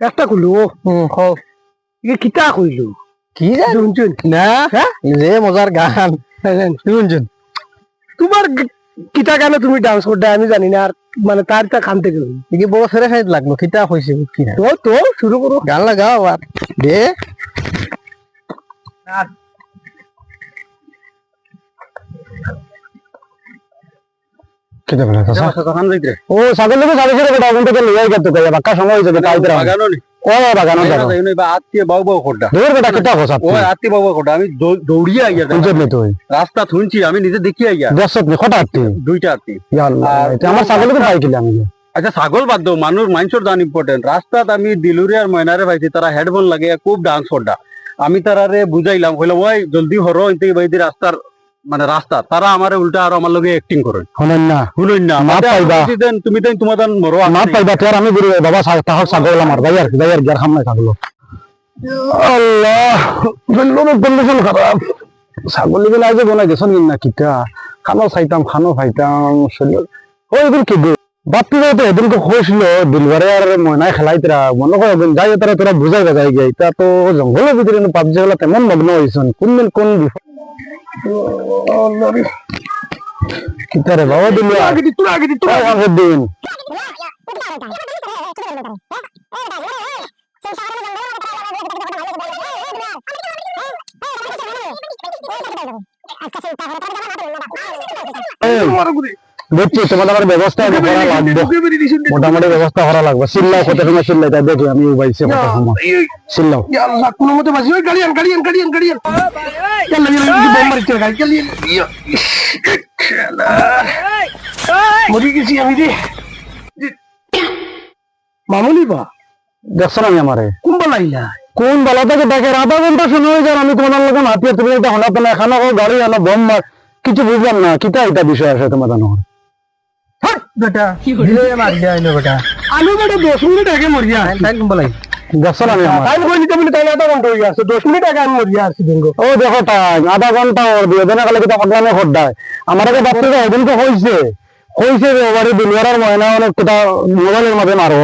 একটা কইলো ইয়ে কিতা কইলো? কি জান শুনছুন না? যে মজার গান। শুনছুন তোমার কিতা গানে তুমি ডান্স করতে আমি জানি না আর মানে তার তা খান থেকে কি বড় ফেরে খাই লাগল। কিতা হইছে কি না তো তো শুরু করো গান লাগাও আর দে। কিতা বলে ও ছাগল লোক ছাগল ছেড়ে বেটা ওখান থেকে লইয়াই গেত কইয়া বাক্কা সময় হইছে বেটা আইতরা ও বাগানো যাব দূর বেটা কিতা হস আপনি শুনছেন নি তুই? রাস্তা শুনছি আমি নিজে দেখি আইয়া। দেখছত নি কটা আপনি দুইটা আতি ইয়া আল্লাহ এটা আমার ছাগলকে পাই কিলাম আচ্ছা ছাগল বাদ দাও মানুষ মানুষের দান ইম্পর্টেন্ট রাস্তাত আমি দিলুরি আর ময়নারে পাইছি তারা হেডফোন লাগে খুব ডান্স করডা আমি তারারে বুঝাইলাম কইলাম ওই জলদি হরো ইনতে বাইদি রাস্তার মানে রাস্তা তারা আমারে উল্টা আর আমার লগে অ্যাক্টিং করেন। শুনেন না। শুনুন না মাপ পাইবা। দেন, তুমি দেন তোমার দান মরো মাত পাইবা তোর আমি বলি বাবা তাহর ছাগল আমার যাই আর যাই আর আর খাম ছাগল আল্লাহ বেল্লোর কন্ডিশন খারাপ। ছাগলগুলো আজ বনাই গেছন না কিটা খানো চাইতাম খানো খাইতাম শরীর ওই এদিন কি বাপি তো এদিনকে হয়েছিল দিলবারে আর ময়নায় খেলাইতরা মনে করো যাই তারা তোরা বুঝাই বাজাই গে তা তো জঙ্গলের ভিতরে পাবজি হলো তেমন মগ্ন হয়েছেন কোন কোন কিতারে বাবা দিল। আগে দি তুই আগে দি তুই আগে দিন। দেখছি তোমাদের আবার ব্যবস্থা করা লাগবে। মোটামুটি ব্যবস্থা করা লাগবে। চিল্লাও কত সময় চিল্লাই তা দেখি আমি উবাইছি কত সময় চিল্লাও আল্লাহ কোনো মতে বাসি ওই গাড়ি আন গাড়ি আন গাড়ি আন গাড়ি আন। ইয়াল্লা ইয়াল্লা ইয়াল্লা বোম মারছে গাড়ি চালি মরি গেছি আমি রে। মামুনি বা দেখছ না আমি আমারে কুম্বা লাইলা কোন বেলা থেকে দেখে আধা ঘণ্টা শুনে হয়ে যান আমি তোমার লোক হাতিয়ে তুমি এটা হনা তো না এখানে গাড়ি আনো বোম মার কিছু বুঝলাম না কিটা এটা বিষয় আছে তোমার জানো বেটা। দিলে মার দিয়া আইলো বেটা। আমি বেটা 10 মিনিট আগে আমি আমার টাইম কই নিতে বলি তাই আধা ঘণ্টা হই আছে 10 মিনিট আগে আমি মরিয়া আসি বেঙ্গো। ও দেখো টাইম আধা ঘণ্টা ওর দিয়ে। দেনা কালে কিতা পটলামে খড্ডায় আমার তো হইছে। হইছে ওবারে ময়না অনেক কিতা মোবাইলের মধ্যে মারো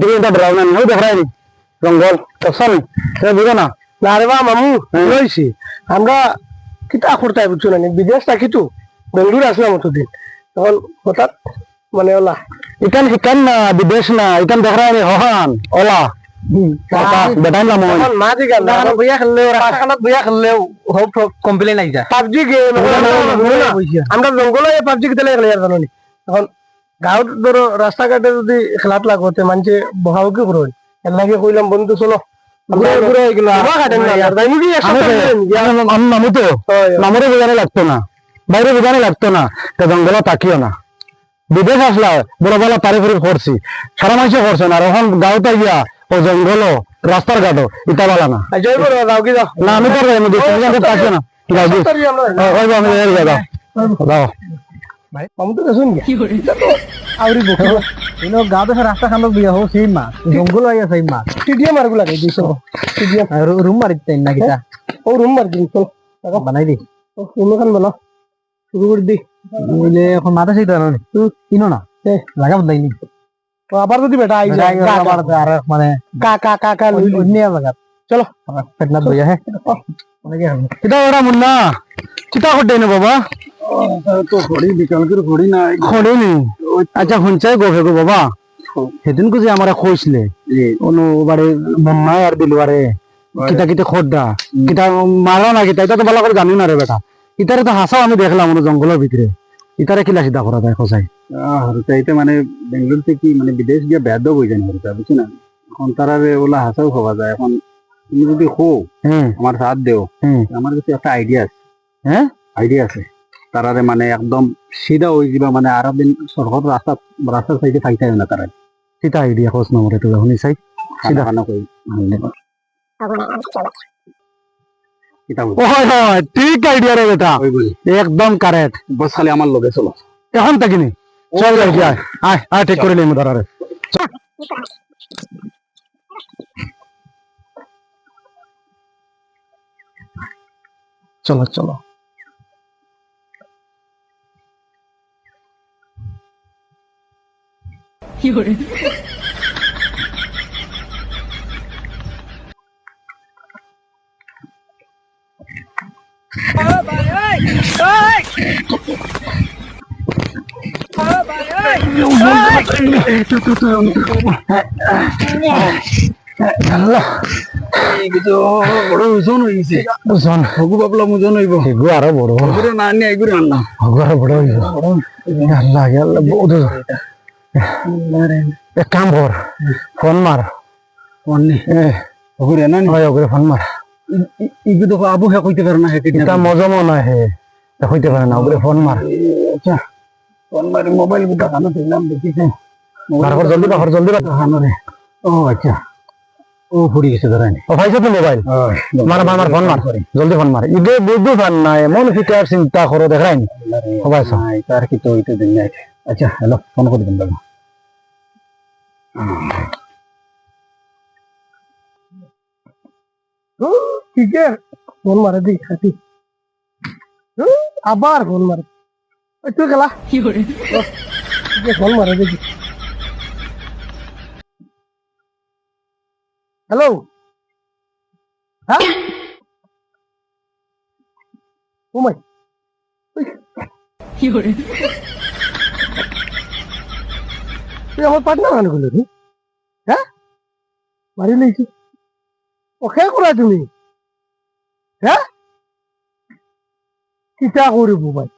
দিকে এটা ডরাও না। ওই দেখাই জঙ্গল না বুঝো না। না মামু লইছি। আমরা কিতা করতে বুঝছ না বিদেশ থাকি তো। বেঙ্গলোর আসলাম অতদিন। তখন হঠাৎ মানে ওলা। ইকান শিকান না বিদেশ না ইকান দেখাই হহান ওলা। আমরা জঙ্গলে পাবজি খেলে জানো নি তখন গাঁৱত ধরো রাস্তাঘাটে যদি খেলাত লাগতে মানুষে বহাও কি করবেন এর লাগে কইলাম বন্ধু চলো। ঘুরে ঘুরে গেল আমার কাটেন না আর তাই নাকি একসাথে আমি নামু তো নামরে বোঝানো লাগতো না? বাইরে বোঝানো লাগতো না জঙ্গল তাকিও না। বিদেশ আসলা বড় বড় তারিফ করছি সারা মানুষে করছে না আর এখন গাঁওতে গিয়া ও জঙ্গল রাস্তার ঘাটো ইটা বালা না। না আমি তো আমি তাকিও না। রাস্তা খানো বিয়া হো সেই মাছ জঙ্গল আইয়া সেই মাছ। টিডিএম মারগু লাগে দিছো টিডিএম রুম মারিত না কিটা ও রুম মার দিন চল। বানাই দি। রুম খান বানাও। শুরু করে দি বলে এখন মাথা সেই কিনো না? লাগা তো আবার যদি বেটা আই যায় আবার আর মানে কা কা কা কা লই লই অন্য চলো। পেটনা বইয়া হে কিটা ওরা মুন্না। কিটা করতে না বাবা। তো বিকালকের নাই। খড়ে নি। আচ্ছা শুনছাই গোফে গো বাবা। সেদিন যে আমার কইছিলে অনু বারে মন্নায় আর দিলবারে কিতা কিতা খোদ্দা কিতা মারা না কিতা এটা তো ভালো করে জানি না রে বেটা। ইতারে তো হাসাও আমি দেখলাম অনু জঙ্গলের ভিতরে ইতারে কিলা সিধা করা যায় খোঁজাই হরতাইতে মানে বেঙ্গলোর থেকে মানে বিদেশ গিয়ে ব্যাধ হয়ে যায় হরতা বুঝছ না এখন তারা ওলা হাসাও খাওয়া যায় এখন তুমি যদি হো। আমার সাথ দেও আমার কাছে একটা আইডিয়া আছে হ্যাঁ আইডিয়া আছে তারারে মানে একদম সিধা হয়ে যাবা মানে আর দিন সরকার রাস্তা রাস্তার সাইডে থাকতে হয় না তারা কিতা আইডিয়া খোঁজ নম্বর একটু শুনি চাই সিধা খানা কই হয় হয় ঠিক আইডিয়া রে বেটা। একদম কারেক্ট বস খালি আমার লগে চলো। এখন থাকিনি। চল আইডিয়া আয় আয় ঠিক করে নিই ধরারে চলো চলো। ওজন হয়ে গেছে বুঝন হগু বাবলা ওজন হইব এগু আরও বড় হগুরে না আনি আইগুরে আনলাম হগু আরও বড় হইব আল্লাহ আল্লাহ বহুত এক কাম কর ফোন মার অন্নে এ হগুরে না নি হয় ওগুলো ফোন মার ইগু তো আবু হে কইতে পারে না হে এটা মজমও নয় হে হইতে পারে না ওগুলো ফোন মার। আচ্ছা। ফোন মারি মোবাইল গুটা কানো দিলাম দেখি তারপর জলদি জলদি পাখর কানো রে। ও আচ্ছা। ও ফুড়ি গেছে ধরেন। ও ভাইছো তো মোবাইল মার মার মার ফোন মার। জলদি ফোন মার। ইদে বুদ্ধি ফান নাই ফিটার চিন্তা করো দেখাই তার কি তো হইতে দিন নাই। আচ্ছা হ্যালো ফোন করে দিন আছে ফোন মারে দিই খাতি আবার ফোন মারে। তুই গেলা ফোন মারে দেখি। হ্যালো হ্যাঁ? ও মাই। তুই আমার পার্টনার করল রে? হ্যাঁ? মারি লইছি ওকে করা তুমি। হ্যাঁ? কিতা করিব ভাই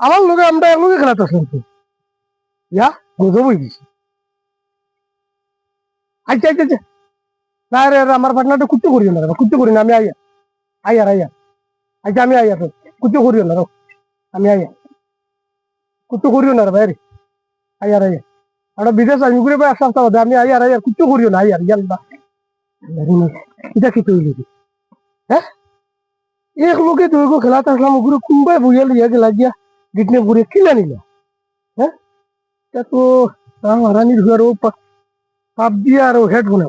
আমার লগে আমরা একলগে খেলাতে তো ইয়া, বুঝো বই দিছি। আচ্ছা আচ্ছা আচ্ছা না রে আমার পার্টনারটা কুত্তে করিও না কুত্তে করি না, আমি আইয়া। আইয়ার আইয়া। আচ্ছা আমি আইয়া তো কুত্তে করিও না আমি আইয়া। কুত্তে করিও না রে, ভাই রে। আইয়ার আইয়া। আমরা বিদেশ আমি ঘুরে ভাই আসতে হবে আমি আইয়ার আইয়ার কুত্তে করিও না আইয়ার ইয়াল এটা কি তৈরি? হ্যাঁ? এক লোকে তুই গো খেলাতে আসলাম ওগুলো কোনবাই বইয়া লিয়া গেলা গিয়া গিটনে ঘুরে কিনা নিলা হ্যাঁ তা তো হারানির ঘর ও পাপ দিয়া আর ও হেডফোন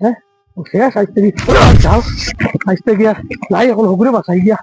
হ্যাঁ ও শেষ আজতে কি যাও আজতে গিয়া নাই এখন হগুরে বাসাই গিয়া